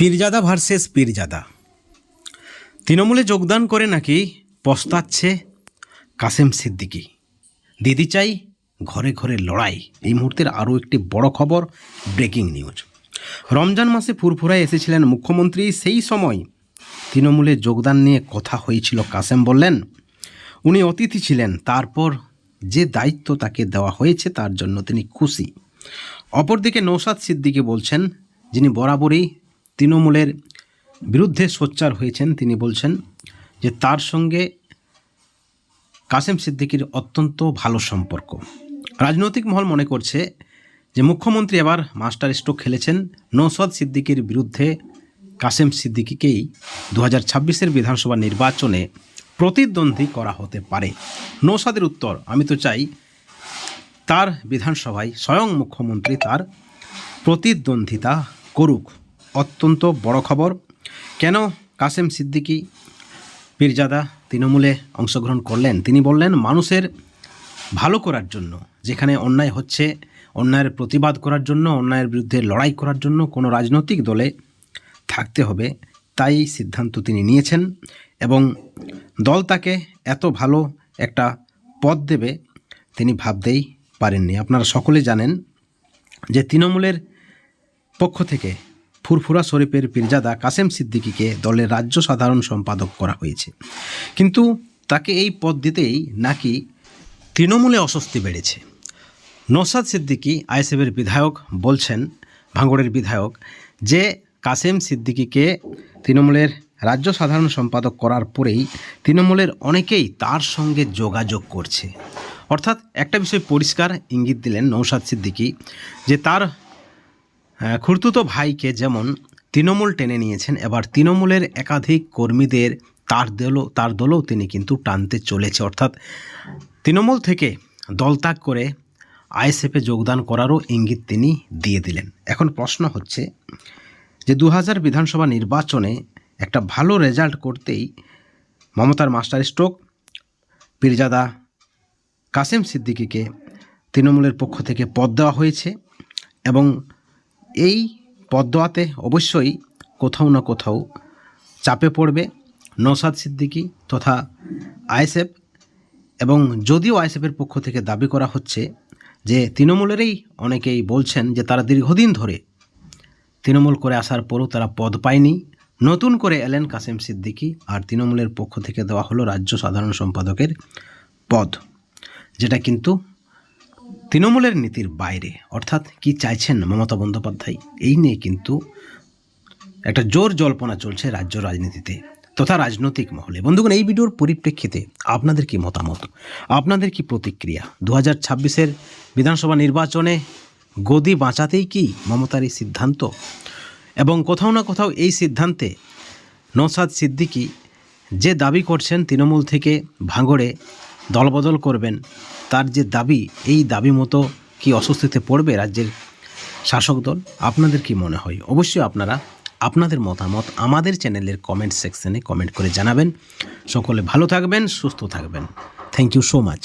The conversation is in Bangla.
পীরজাদা ভার্সেস পীরজাদা। তৃণমূলে যোগদান করে নাকি পস্তাচ্ছে কাসেম সিদ্দিকী। দিদি চাই ঘরে ঘরে লড়াই। এই মুহূর্তের আরও একটি বড় খবর, ব্রেকিং নিউজ। রমজান মাসে ফুরফুরায় এসেছিলেন মুখ্যমন্ত্রী। সেই সময় তৃণমূলে যোগদান নিয়ে কথা হয়েছিল কাসেম বললেন, উনি অতিথি ছিলেন, তারপর যে দায়িত্ব তাকে দেওয়া হয়েছে তার জন্য তিনি খুশি। অপরদিকে নৌসাদ সিদ্দিকী বলছেন, যিনি বরাবরই তৃণমূলের বিরুদ্ধে সোচ্চার হয়েছেন তিনি বলছেন যে তার সঙ্গে কাসেম সিদ্দিকীর অত্যন্ত ভালো সম্পর্ক। রাজনৈতিক মহল মনে করছে যে মুখ্যমন্ত্রী এবার মাস্টার স্ট্রোক খেলেছেন নৌসদ সিদ্দিকীর বিরুদ্ধে কাসেম সিদ্দিকিকেই দু হাজার ছাব্বিশের বিধানসভা নির্বাচনে প্রতিদ্বন্দ্বী করা হতে পারে। নৌসাদের উত্তর, আমি তো চাই তার বিধানসভায় স্বয়ং মুখ্যমন্ত্রী তার প্রতিদ্বন্দ্বিতা করুক। অত্যন্ত বড় খবর। কেন কাসেম সিদ্দিকি, পীরজাদা তৃণমূলে অংশগ্রহণ করলেন? তিনি বললেন, মানুষের ভালো করার জন্য, যেখানে অন্যায় হচ্ছে, অন্যায়ের প্রতিবাদ করার জন্য, অন্যায়ের বিরুদ্ধে লড়াই করার জন্য কোনো রাজনৈতিক দলে থাকতে হবে, তাই সিদ্ধান্ত তিনি নিয়েছেন এবং দল তাকে এত ভালো একটা পদ দেবে তিনি ভাবতেই পারেননি। আপনারা সকলে জানেন যে তৃণমূলের পক্ষ থেকে ফুরফুরা শরীফের পীরজাদা কাসেম সিদ্দিকীকে দলের রাজ্য সাধারণ সম্পাদক করা হয়েছে। কিন্তু তাকে এই পদ দিতেই নাকি তৃণমূলে অস্বস্তি বেড়েছে। নৌসাদ সিদ্দিকী আইএসএফের বিধায়ক বলছেন ভাঙড়ের বিধায়ক, যে কাসেম সিদ্দিকীকে তৃণমূলের রাজ্য সাধারণ সম্পাদক করার পরেই তৃণমূলের অনেকেই তার সঙ্গে যোগাযোগ করছে। অর্থাৎ একটা বিষয় পরিষ্কার ইঙ্গিত দিলেন নৌসাদ সিদ্দিকী, যে তার আহ, খুড়তুতো ভাইকে যেমন তৃণমূল টেনে নিয়েছেন এবার তৃণমূলের একাধিক কর্মীদের তার দলও তার দলও তিনি কিন্তু টানতে চলেছে। অর্থাৎ তৃণমূল থেকে দল ত্যাগ করে আইএসএফে যোগদান করারও ইঙ্গিত তিনি দিয়ে দিলেন। এখন প্রশ্ন হচ্ছে যে দু হাজার বিধানসভা নির্বাচনে একটা ভালো রেজাল্ট করতেই মমতার মাস্টার স্ট্রোক পীরজাদা কাসেম সিদ্দিকিকে তৃণমূলের পক্ষ থেকে পদ দেওয়া হয়েছে এবং এই পদ দেওয়াতে অবশ্যই কোথাও না কোথাও চাপে পড়বে নৌসাদ সিদ্দিকী তথা আইএসএফ এবং যদিও আইএসএফের পক্ষ থেকে দাবি করা হচ্ছে যে তৃণমূলেরই অনেকেই বলছেন যে তারা দীর্ঘদিন ধরে তৃণমূল করে আসার পরও তারা পদ পায়নি। নতুন করে এলেন কাসেম সিদ্দিকী আর তৃণমূলের পক্ষ থেকে দেওয়া হলো রাজ্য সাধারণ সম্পাদকের পদ, যেটা কিন্তু তৃণমূলের নীতির বাইরে, অর্থাৎ কি চাইছেন মমতা বন্দ্যোপাধ্যায়? এই নিয়ে কিন্তু একটা জোর জল্পনা চলছে রাজ্য রাজনীতিতে তথা রাজনৈতিক মহলে। বন্ধুগণ, এই ভিডিওর পরিপ্রেক্ষিতে আপনাদের কি মতামত? আপনাদের কি প্রতিক্রিয়া? দু হাজার ছাব্বিশের বিধানসভা নির্বাচনে গদি বাঁচাতেই কি মমতার এই সিদ্ধান্ত? এবং কোথাও না কোথাও এই সিদ্ধান্তে নৌসাদ সিদ্দিকী যে দাবি করছেন, তৃণমূল থেকে ভাঙড়ে দলবদল করবেন তার যে দাবি, এই দাবি মতো কি অস্বস্তিতে পড়বে রাজ্যের শাসক দল? আপনাদের কি মনে হয়? অবশ্যই আপনারা আপনাদের মতামত আমাদের চ্যানেলের কমেন্ট সেকশনে কমেন্ট করে জানাবেন। সকলে ভালো থাকবেন, সুস্থ থাকবেন। Thank you so much